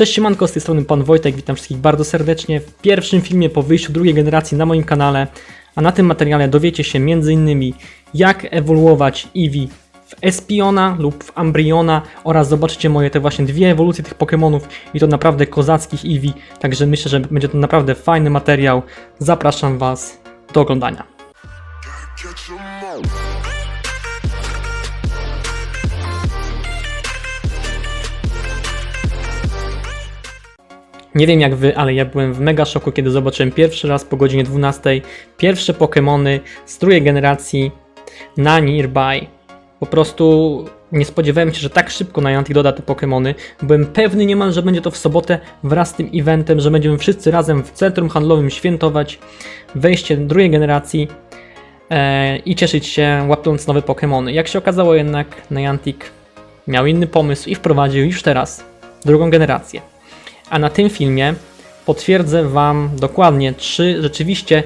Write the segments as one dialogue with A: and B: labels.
A: Cześć siemanko, z tej strony Pan Wojtek, witam wszystkich bardzo serdecznie w pierwszym filmie po wyjściu drugiej generacji na moim kanale, a na tym materiale dowiecie się m.in. jak ewoluować Eevee w Espiona lub w Ambryona oraz zobaczycie moje te właśnie dwie ewolucje tych Pokémonów i to naprawdę kozackich Eevee, także myślę, że będzie to naprawdę fajny materiał. Zapraszam Was do oglądania. Nie wiem jak wy, ale ja byłem w mega szoku, kiedy zobaczyłem pierwszy raz po godzinie 12 pierwsze Pokémony z drugiej generacji na Nearby. Po prostu nie spodziewałem się, że tak szybko Niantic doda te Pokémony. Byłem pewny niemal, że będzie to w sobotę wraz z tym eventem, że będziemy wszyscy razem w centrum handlowym świętować wejście drugiej generacji e, i cieszyć się łapiąc nowe Pokémony. Jak się okazało jednak Niantic miał inny pomysł i wprowadził już teraz drugą generację. A na tym filmie potwierdzę Wam dokładnie, czy rzeczywiście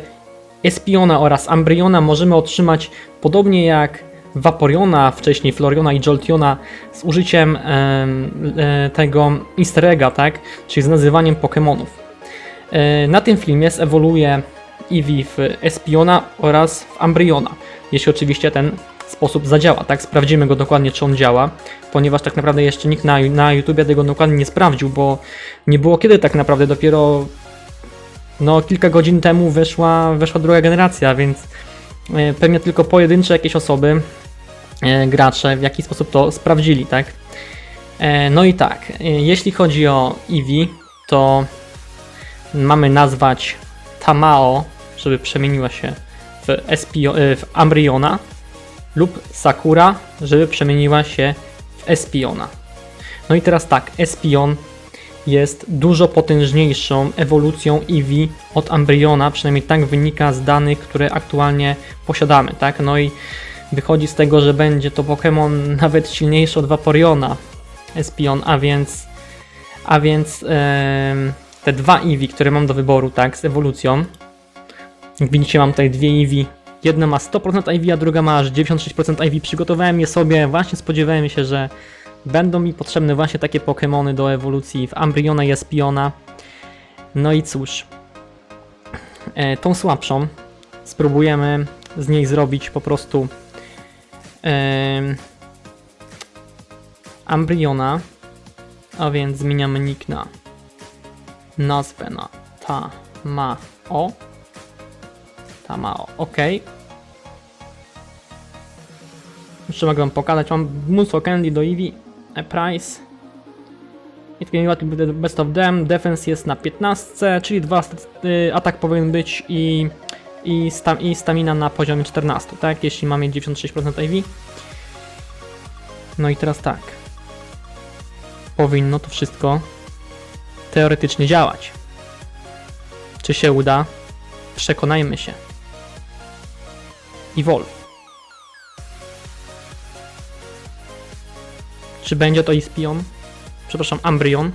A: Espiona oraz Ambryona możemy otrzymać podobnie jak Vaporiona, wcześniej Floriona i Joltiona z użyciem em, e, tego easter egga, tak? czyli z nazywaniem Pokémonów. E, na tym filmie zewoluuje Eevee w Espiona oraz w Ambryona, jeśli oczywiście ten sposób zadziała, tak? Sprawdzimy go dokładnie, czy on działa, ponieważ tak naprawdę jeszcze nikt na, na YouTubie tego dokładnie nie sprawdził, bo nie było kiedy tak naprawdę, dopiero no kilka godzin temu weszła, weszła druga generacja, więc e, pewnie tylko pojedyncze jakieś osoby, e, gracze w jaki sposób to sprawdzili, tak? E, No i tak, jeśli chodzi o Eevee, to mamy nazwać Tamao, żeby przemieniła się w, Espio, w Ambryona lub Sakura, żeby przemieniła się w Espiona. No i teraz tak, Espion jest dużo potężniejszą ewolucją Eevee od Ambryona, przynajmniej tak wynika z danych, które aktualnie posiadamy, tak? No i wychodzi z tego, że będzie to Pokémon nawet silniejszy od Vaporeona, Espion, a więc a więc te dwa Eevee, które mam do wyboru, tak, z ewolucją. Jak widzicie, mam tutaj dwie Eevee. Jedna ma 100% Eevee, a druga ma aż 96% Eevee. Przygotowałem je sobie, właśnie spodziewałem się, że będą mi potrzebne właśnie takie Pokémony do ewolucji w Ambryona i Espiona. No i cóż, e, tą słabszą spróbujemy z niej zrobić po prostu em, Ambryona, a więc zmieniamy nick na nazwę na Tamao. Tamao, ok. Jeszcze mogę wam pokazać, mam mnóstwo candy do Eevee, a price. I takie łatwy best of them, defense jest na 15, czyli dwa y, atak powinien być i, i, sta, i stamina na poziomie 14, tak? Jeśli mamy 96% Eevee. No i teraz tak. Powinno to wszystko teoretycznie działać. Czy się uda? Przekonajmy się. Evolve. Czy będzie to Ispion? Przepraszam, Ambryon.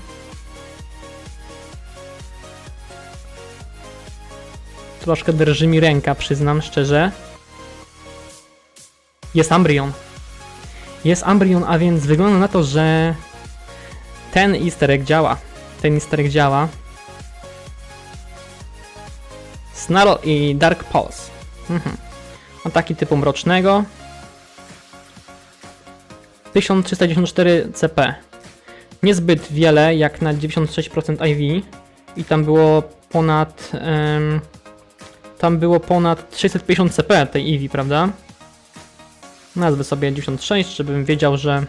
A: Troszkę drży mi ręka, przyznam szczerze. Jest Ambryon. Jest Ambryon, a więc wygląda na to, że ten easter egg działa. Ten easter egg działa. Snarl i Dark Pulse. Mhm. Ataki typu mrocznego. 1394 CP. Niezbyt wiele, jak na 96% IV. I tam było ponad. em, tam było ponad 650 CP tej EV, prawda? Nazwę sobie 96, żebym wiedział, że.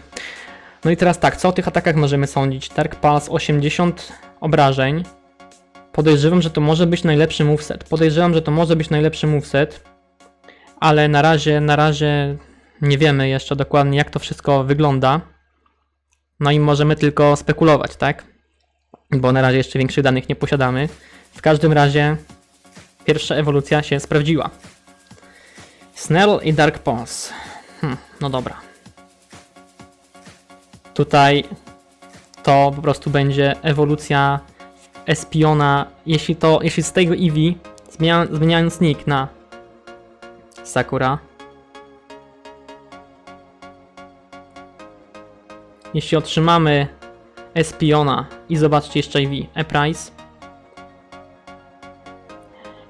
A: No i teraz tak, co o tych atakach możemy sądzić? Dark Pulse 80 obrażeń. Podejrzewam, że to może być najlepszy moveset. Podejrzewam, że to może być najlepszy moveset, ale na razie, na razie nie wiemy jeszcze dokładnie, jak to wszystko wygląda. No i możemy tylko spekulować, tak? Bo na razie jeszcze większych danych nie posiadamy. W każdym razie pierwsza ewolucja się sprawdziła. Snell i Dark Pons. Hm, no dobra. Tutaj to po prostu będzie ewolucja Espiona, jeśli to, jeśli z tego Eevee, zmienia, zmieniając nick na Sakura, jeśli otrzymamy Espiona i zobaczcie jeszcze IV. E-Price.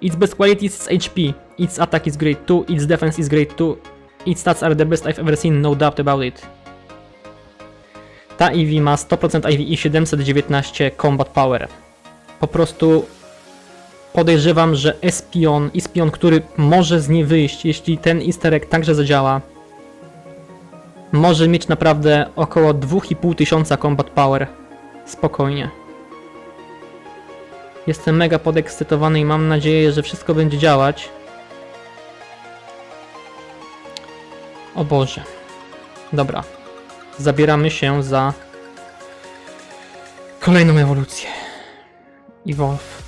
A: Its best quality is HP. Its attack is great too. Its defense is great too. Its stats are the best I've ever seen, no doubt about it. Ta EV ma 100% IV i 719 combat power. Po prostu podejrzewam, że Espion, Espion, który może z niej wyjść, jeśli ten easter egg także zadziała, może mieć naprawdę około 2,5 tysiąca combat power. Spokojnie. Jestem mega podekscytowany i mam nadzieję, że wszystko będzie działać. O Boże. Dobra. Zabieramy się za kolejną ewolucję. Evolve.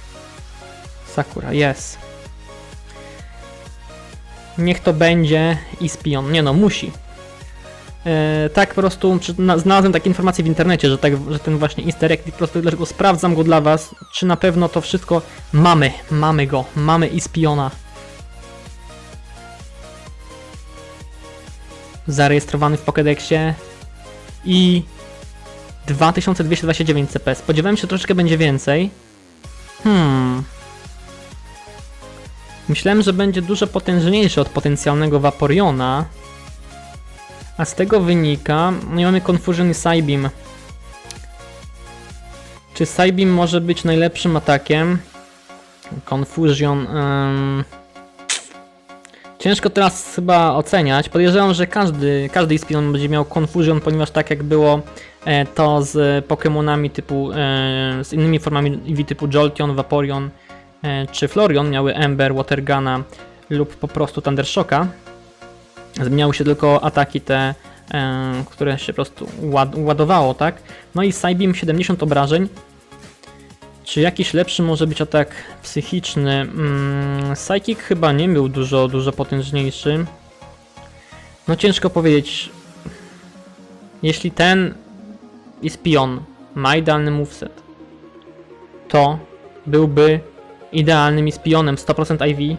A: Sakura, yes. Niech to będzie Ispion. Nie no, musi. E, tak po prostu czy, na, znalazłem takie informacje w internecie, że, tak, że ten właśnie easter egg po prostu dlatego sprawdzam go dla was, czy na pewno to wszystko mamy, mamy go, mamy Ispiona. Zarejestrowany w Pokédexie i 2229 CP. Spodziewałem się, troszeczkę będzie więcej. Hmm. Myślałem, że będzie dużo potężniejszy od potencjalnego Vaporiona. A z tego wynika, no i mamy Confusion i Psybeam. Czy Psybeam może być najlepszym atakiem? Confusion... ym, Ciężko teraz chyba oceniać. Podejrzewam, że każdy, każdy Ispion będzie miał Confusion, ponieważ tak jak było e, to z Pokémonami typu, e, z innymi formami EV typu Jolteon, Vaporeon e, czy Florion miały Ember, Watergana lub po prostu Thundershocka. Zmieniały się tylko ataki te, e, które się po prostu ład, ładowało, tak? No i Psybeam 70 obrażeń. Czy jakiś lepszy może być atak psychiczny? Mm, Psychic chyba nie był dużo, dużo potężniejszy. No ciężko powiedzieć. Jeśli ten Ispion ma idealny moveset, to byłby idealnym Ispionem 100% IV,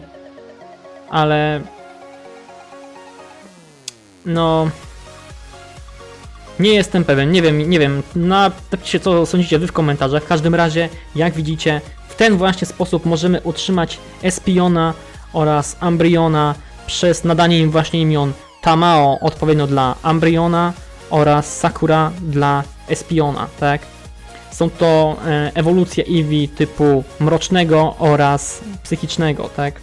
A: ale no nie jestem pewien, nie wiem, nie wiem. Napiszcie co sądzicie wy w komentarzach. W każdym razie, jak widzicie, w ten właśnie sposób możemy utrzymać Espiona oraz Ambriona przez nadanie im właśnie imion Tamao odpowiednio dla Ambriona oraz Sakura dla Espiona, tak? Są to e, ewolucje Eevee typu mrocznego oraz psychicznego, tak?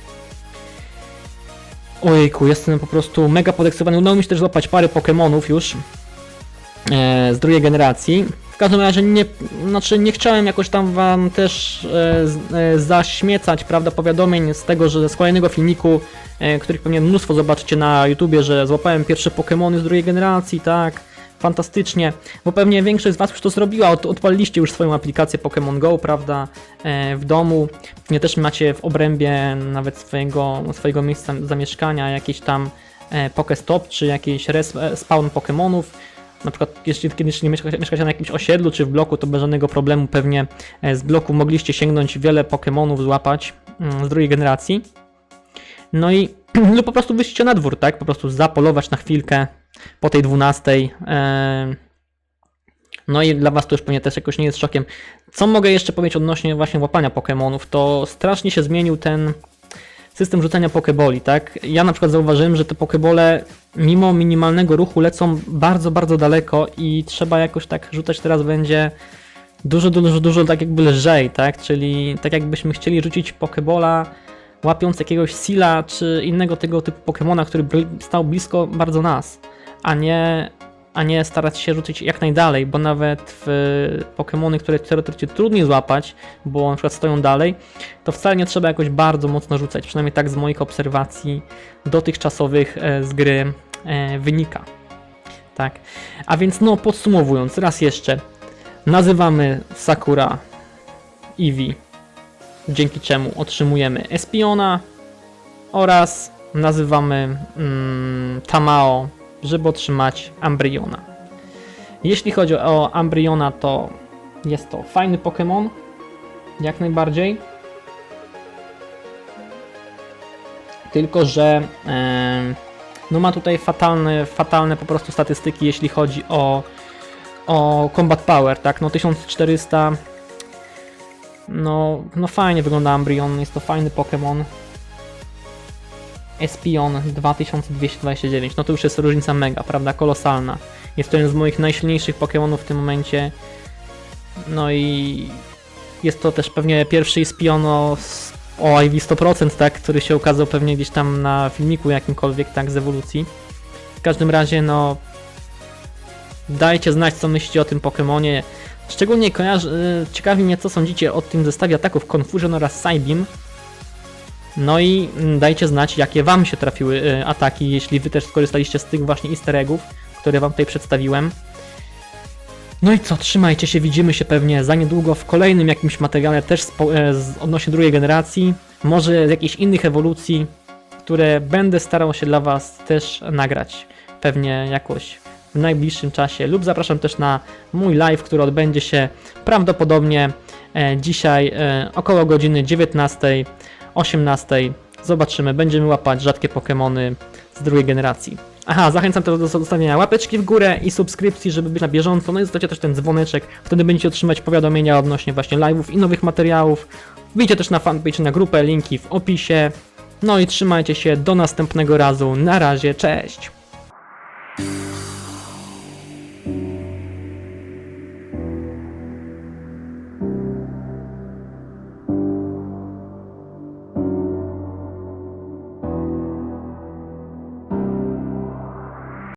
A: Ojejku, jestem po prostu mega podekscytowany. Udało mi się też złapać parę Pokémonów już e, z drugiej generacji. W każdym razie nie, znaczy nie chciałem jakoś tam wam też e, e, zaśmiecać, prawda, powiadomień z tego, że z kolejnego filmiku, e, których pewnie mnóstwo zobaczycie na YouTubie, że złapałem pierwsze Pokémony z drugiej generacji, tak, fantastycznie, bo pewnie większość z was już to zrobiła, od, odpaliliście już swoją aplikację Pokémon Go, prawda, e, w domu, pewnie też macie w obrębie nawet swojego, swojego miejsca zamieszkania jakieś tam e, Pokestop, czy jakiś respawn Pokémonów, na przykład jeśli kiedyś nie mieszka- mieszkacie na jakimś osiedlu czy w bloku, to bez żadnego problemu pewnie e, z bloku mogliście sięgnąć wiele Pokémonów złapać mm, z drugiej generacji. No i lub po prostu wyjście na dwór, tak? Po prostu zapolować na chwilkę po tej 12. e, No i dla was to już pewnie też jakoś nie jest szokiem. Co mogę jeszcze powiedzieć odnośnie właśnie łapania Pokémonów? To strasznie się zmienił ten system rzucania pokeboli, tak? Ja na przykład zauważyłem, że te pokebole mimo minimalnego ruchu lecą bardzo, bardzo daleko i trzeba jakoś tak rzucać teraz będzie dużo, dużo, dużo tak jakby lżej, tak? Czyli tak jakbyśmy chcieli rzucić pokebola łapiąc jakiegoś Sila czy innego tego typu Pokemona, który stał blisko bardzo nas, a nie, a nie starać się rzucić jak najdalej, bo nawet w Pokemony, które teoretycznie trudniej złapać, bo na przykład stoją dalej, to wcale nie trzeba jakoś bardzo mocno rzucać, przynajmniej tak z moich obserwacji dotychczasowych e, z gry e, wynika. Tak. A więc no podsumowując, raz jeszcze nazywamy Sakura Eevee, dzięki czemu otrzymujemy Espiona oraz nazywamy mm, Tamao, żeby otrzymać Ambryona. Jeśli chodzi o Ambryona, to jest to fajny Pokémon, jak najbardziej. Tylko, że no ma tutaj fatalne, fatalne po prostu statystyki, jeśli chodzi o o Combat Power, tak? No 1400. No, no fajnie wygląda Ambrion, jest to fajny Pokémon. Espion 2229, no to już jest różnica mega, prawda? Kolosalna. Jest to jeden z moich najsilniejszych Pokémonów w tym momencie. No i jest to też pewnie pierwszy Espion o, IV 100%, tak? Który się ukazał pewnie gdzieś tam na filmiku jakimkolwiek, tak? Z ewolucji. W każdym razie, no. Dajcie znać, co myślicie o tym Pokemonie. Szczególnie kojarzy, ciekawi mnie, co sądzicie o tym zestawie ataków Confusion oraz Psybeam. No i mm, dajcie znać, jakie wam się trafiły y, ataki, jeśli wy też skorzystaliście z tych właśnie easter eggów, które wam tutaj przedstawiłem. No i co, trzymajcie się, widzimy się pewnie za niedługo w kolejnym jakimś materiale też e, z, odnośnie drugiej generacji, może z jakichś innych ewolucji, które będę starał się dla was też nagrać pewnie jakoś w najbliższym czasie. Lub zapraszam też na mój live, który odbędzie się prawdopodobnie e, dzisiaj e, około godziny 19, 18. Zobaczymy, będziemy łapać rzadkie Pokémony z drugiej generacji. Aha, zachęcam też do zostawienia łapeczki w górę i subskrypcji, żeby być na bieżąco. No i zostawcie też ten dzwoneczek, wtedy będziecie otrzymać powiadomienia odnośnie właśnie live'ów i nowych materiałów. Wbijcie też na fanpage, na grupę, linki w opisie. No i trzymajcie się, do następnego razu. Na razie, cześć!